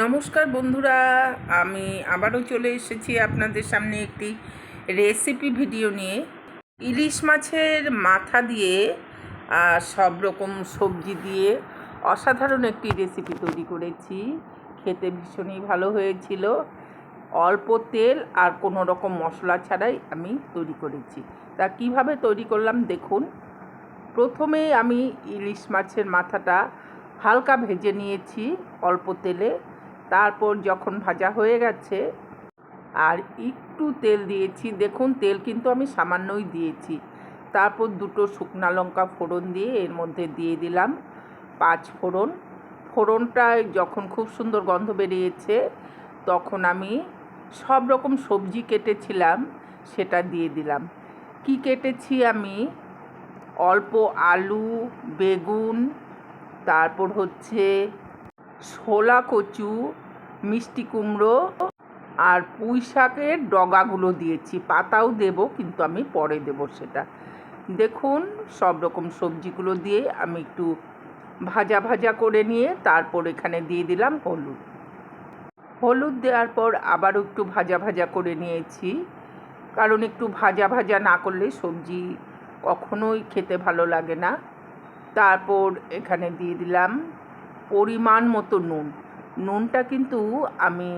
নমস্কার বন্ধুরা, আমি আবারও চলে এসেছি আপনাদের সামনে একটি রেসিপি ভিডিও নিয়ে। ইলিশ মাছের মাথা দিয়ে সব রকম সবজি দিয়ে অসাধারণ একটি রেসিপি তৈরি করেছি। খেতে ভীষণই ভালো হয়েছিল। অল্প তেল আর কোনো রকম মশলা ছাড়াই আমি তৈরি করেছি। তা কীভাবে তৈরি করলাম দেখুন। প্রথমে আমি ইলিশ মাছের মাথাটা হালকা ভেজে নিয়েছি অল্প তেলে। তারপর যখন ভাজা হয়ে গেছে, আর একটু তেল দিয়েছি, দেখুন তেল কিন্তু আমি সামান্যই দিয়েছি। তারপর দুটো শুকনা লঙ্কা ফোড়ন দিয়ে এর মধ্যে দিয়ে দিলাম পাঁচ ফোড়ন। ফোড়নটায় যখন খুব সুন্দর গন্ধ বেরিয়েছে, তখন আমি সব রকম সবজি কেটেছিলাম, সেটা দিয়ে দিলাম। কি কেটেছি আমি? অল্প আলু, বেগুন, তারপর হচ্ছে ছোলা কচু মিষ্টি কুমড়ো আর পুঁই শাকের ডগাগুলো দিয়েছি। পাতাও দেব, কিন্তু আমি পরে দেব সেটা। দেখুন, সব রকম সবজিগুলো দিয়ে আমি একটু ভাজা ভাজা করে নিয়ে তারপর এখানে দিয়ে দিলাম হলুদ। হলুদ দেওয়ার পর আবারও একটু ভাজা ভাজা করে নিয়েছি। কারণ একটু ভাজা ভাজা না করলে সবজি কখনোই খেতে ভালো লাগে না। তারপর এখানে দিয়ে দিলাম পরিমাণ মতো নুন। নুনটা কিন্তু আমি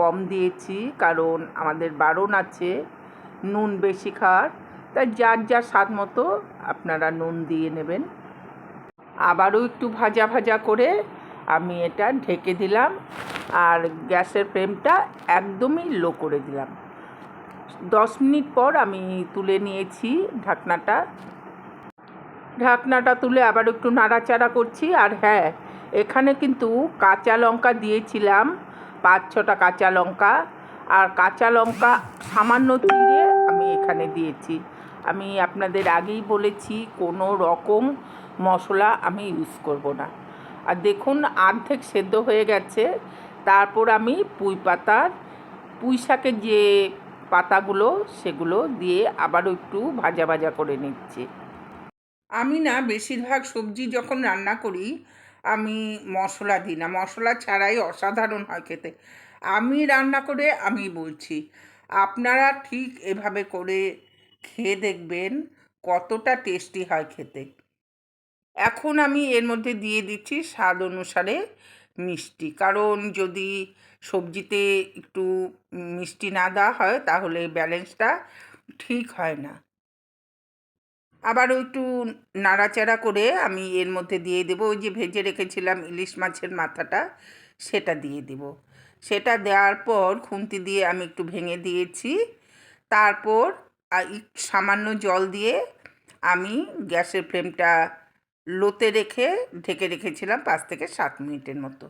কম দিয়েছি, কারণ আমাদের বারণ আছে, নুন বেশি খাওয়ার। তাই যার যার স্বাদ মতো আপনারা নুন দিয়ে নেবেন। আবারও একটু ভাজা ভাজা করে আমি এটা ঢেকে দিলাম আর গ্যাসের ফ্লেমটা একদমই লো করে দিলাম। দশ মিনিট পর আমি তুলে নিয়েছি ঢাকনাটা। ঢাকনাটা তুলে আবার একটু নাড়াচাড়া করছি আর হ্যাঁ এখানে কিন্তু কাঁচা লঙ্কা দিয়েছিলাম পাঁচ ছটা কাঁচা লঙ্কা। আর কাঁচা লঙ্কা সামান্য চিড়ে আমি এখানে দিয়েছি। আমি আপনাদের আগেই বলেছি, কোনো রকম মশলা আমি ইউজ করব না। আর দেখুন, অর্ধেক সেদ্ধ হয়ে গেছে। তারপর আমি পুঁই পাতার, পুঁই শাকের যে পাতাগুলো, সেগুলো দিয়ে আবারও একটু ভাজা ভাজা করে নিচ্ছি। আমি না বেশিরভাগ সবজি যখন রান্না করি আমি মশলা দিই না। মশলা ছাড়াই অসাধারণ হয় খেতে। আমি রান্না করে আমি বলছি, আপনারা ঠিক এভাবে করে খেয়ে দেখবেন কতটা টেস্টি হয় খেতে। এখন আমি এর মধ্যে দিয়ে দিচ্ছি স্বাদ অনুসারে মিষ্টি। কারণ যদি সবজিতে একটু মিষ্টি না দেওয়া হয়, তাহলে ব্যালেন্সটা ঠিক হয় না। আবারও একটু নাড়াচাড়া করে আমি এর মধ্যে দিয়ে দেবো। ওই যে ভেজে রেখেছিলাম ইলিশ মাছের মাথাটা, সেটা দিয়ে দেব। সেটা দেওয়ার পর খুন্তি দিয়ে আমি একটু ভেঙে দিয়েছি। তারপর সামান্য জল দিয়ে আমি গ্যাসের ফ্লেমটা লোতে রেখে ঢেকে রেখেছিলাম পাঁচ থেকে সাত মিনিটের মতো।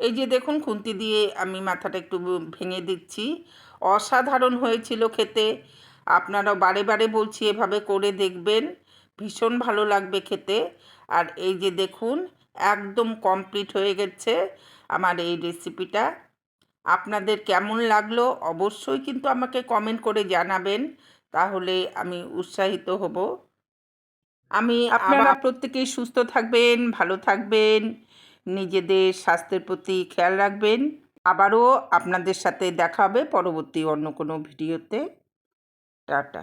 এই যে দেখুন খুন্তি দিয়ে আমি মাথাটা একটু ভেঙে দিচ্ছি। অসাধারণ হয়েছিল খেতে। আপনারাও বারে বারে বলছি এভাবে করে দেখবেন। ভীষণ ভালো লাগবে খেতে। আর এই যে দেখুন একদম কমপ্লিট হয়ে গেছে আমার এই রেসিপিটা আপনাদের কেমন লাগল অবশ্যই কিন্তু আমাকে কমেন্ট করে জানাবেন। তাহলে আমি উৎসাহিত হব। আমি আপনারা প্রত্যেকেই সুস্থ থাকবেন ভালো থাকবেন। নিজেদের স্বাস্থ্যের প্রতি খেয়াল রাখবেন। আবারও আপনাদের সাথে দেখা হবে পরবর্তী অন্য কোনো ভিডিওতে। টাটা।